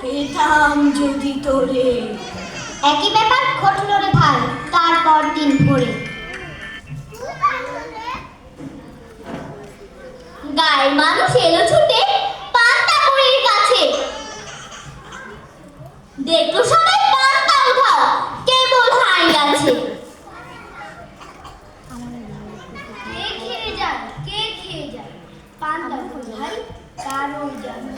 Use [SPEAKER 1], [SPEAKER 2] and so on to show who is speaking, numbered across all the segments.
[SPEAKER 1] পেতাম যদি তোরে।
[SPEAKER 2] একই ব্যাপার ঘটল রে ভাই তারপর দিন ভরে। গায়ের মানুষ এলো ছুটে দেখল সবাই পান্তা উঠাও কেবল হাই আছে। কে খেয়ে যায়? কে খেয়ে যায়? পান্তা ভাই, কারণ জানো।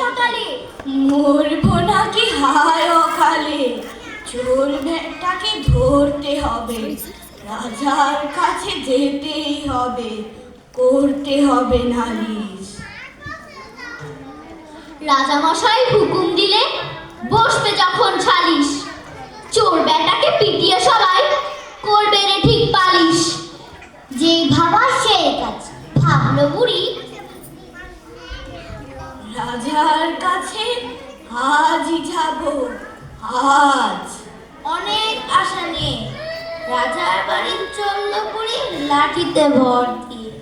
[SPEAKER 2] সকালে
[SPEAKER 1] মরবো নাকি হায় অকালে? চোর ভেটাকে ধরতে হবে। রাজার কাছে যেতেই হবে। করতে হবে নালিশ।
[SPEAKER 2] রাজামশাই হুকুম দিলে বসবে যখন সালিশ। চোর বেটাকে পিটিয়ে সবাই করবে রে ঠিক পালিশ। যেই ভাবা সেই কাজ। ভাবলো বুড়ি
[SPEAKER 1] রাজার কাছে আজই যাব, আজ।
[SPEAKER 2] অনেক আশা নিয়ে রাজার বাড়ি চলল বুড়ি লাঠিতে ভর দিয়ে।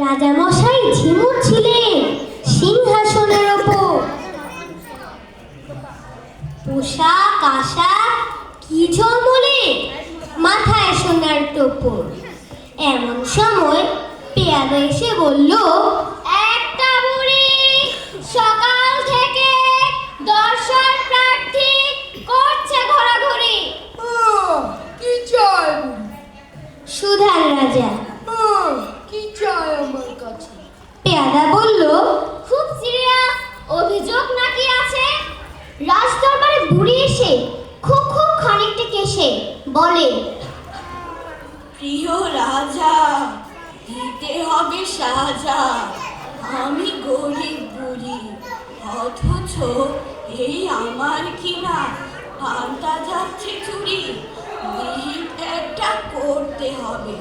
[SPEAKER 2] রাজামশাই ঝিমুর ছিলেন সিংহাসনের ওপর। পোশাক আশা কি ঝলমলে মাথায় সোনার টোপর। এমন সময় পেয়াদা এসে বলল একটা বুড়ি সকাল থেকে দর্শন প্রার্থী করছে ঘোরাঘুরি
[SPEAKER 1] কি চাই
[SPEAKER 2] সুধার রাজা
[SPEAKER 1] কি চাই আমার কাছে
[SPEAKER 2] পেয়াদা বলল খুব সিরিয়াস অভিযোগ নাকি আছে রাজ দরবারে এসে খুব খুব খানিকটা কেসে, বলে।
[SPEAKER 1] প্রিয় রাজা, দিতে হবে সাজা। আমি গরিব বুড়ি, অথচ এই আমার কিনা পাল্টা যাচ্ছে চুরি। একটা করতে হবে,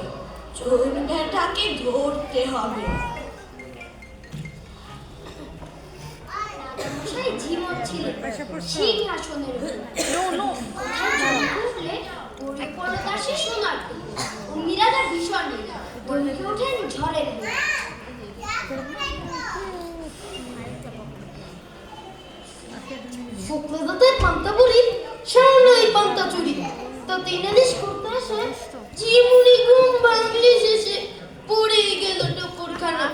[SPEAKER 1] চোর বেটাকে ধরতে হবে।
[SPEAKER 2] ছিল সিংহাসনের পড়ে পড়ে তার সে সোনার ফুল। ভীষণ রেগে দমকে ওঠেন ঝড়ের বেগে।
[SPEAKER 3] পান্তা বুড়ি সামান্য এই চুরি তাতে ইনালিশ করতে আসে চিমুনি ঘুম ভাঙলি শেষে গেল টকরখানা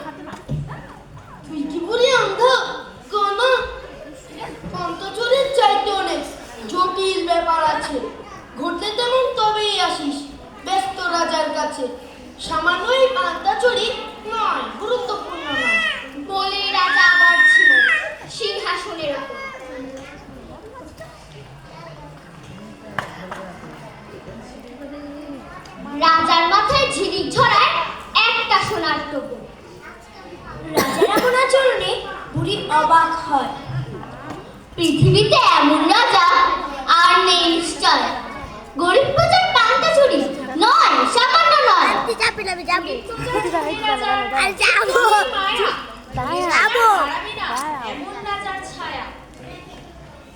[SPEAKER 3] তুই কি বুড়ি আন্ধা কানা পান্তা চুরির চাইতে অনেক জটিল ব্যাপার আছে ঘটলে তেমন তবেই আসিস ব্যস্ত রাজার কাছে সামান্য পান্তা চুরি নয়, গুরুত্বপূর্ণ নয়।
[SPEAKER 2] বলে রাজা আবার ছিল সিংহাসনের উপর রাজার মাথায় ঝিলিক ঝরায় একটা সোনার টোপর রাজার এমন আচরণে বুড়ি অবাক হয়। পৃথিবীতে এমন রাজা আর নেই নিশ্চয় গরিব প্রজার পান্তা চুরি নয় সামান্য নয়
[SPEAKER 4] যাবি না যাবি
[SPEAKER 2] রাজার
[SPEAKER 4] আর যাব যাব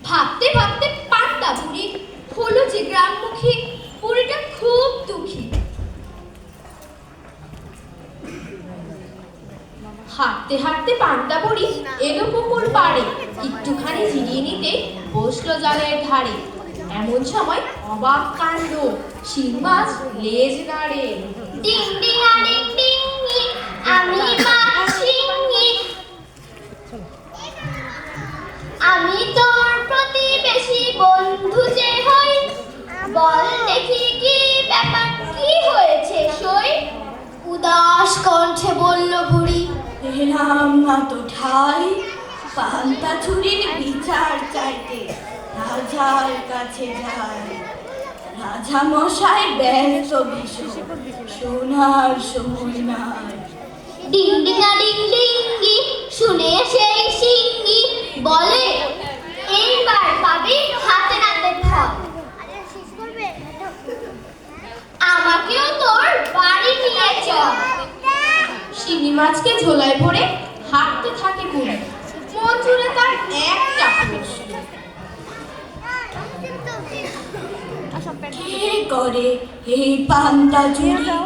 [SPEAKER 2] ভাবতে ভাবতে পান্তা বুড়ি হলো যে গ্রামমুখী, বুড়িটা খুব দুঃখী। হাঁটতে হাঁটতে পান্তা বুড়ি এলো পুকুর পাড়ে, একটুখানি জিরিয়ে নিতে বসল জলের ধারে। এমন সময় অবাক কাণ্ড, শিং মাছ লেজ নাড়ে। ডিং ডিং ডিং আমি মাছ শিঙি আমি তোর প্রতিবেশী বন্ধু যে হই বল দেখি কি ব্যাপার কি হয়েছে সই? উদাস কণ্ঠে বলল বুড়ি
[SPEAKER 1] এলাম না তো ঠাই পান্তা চুরির বিচার চাইতে রাজার কাছে যায় রাজা মশাই ব্যস্ত ভীষণ শোনার সময় নাই।
[SPEAKER 2] ডিং ডিঙা ডিং ডিঙ্গি শুনে সেই বলে এইবার পাবি হাতে নাতে ফল। আমাকেও তোর বাড়ি নিয়ে চল।
[SPEAKER 3] শিঙি মাছকে ঝোলায় ভরে হাঁটতে থাকে বুড়ি মন জুড়ে তার একটা প্রশ্ন
[SPEAKER 1] কে করে এই পান্তা চুরি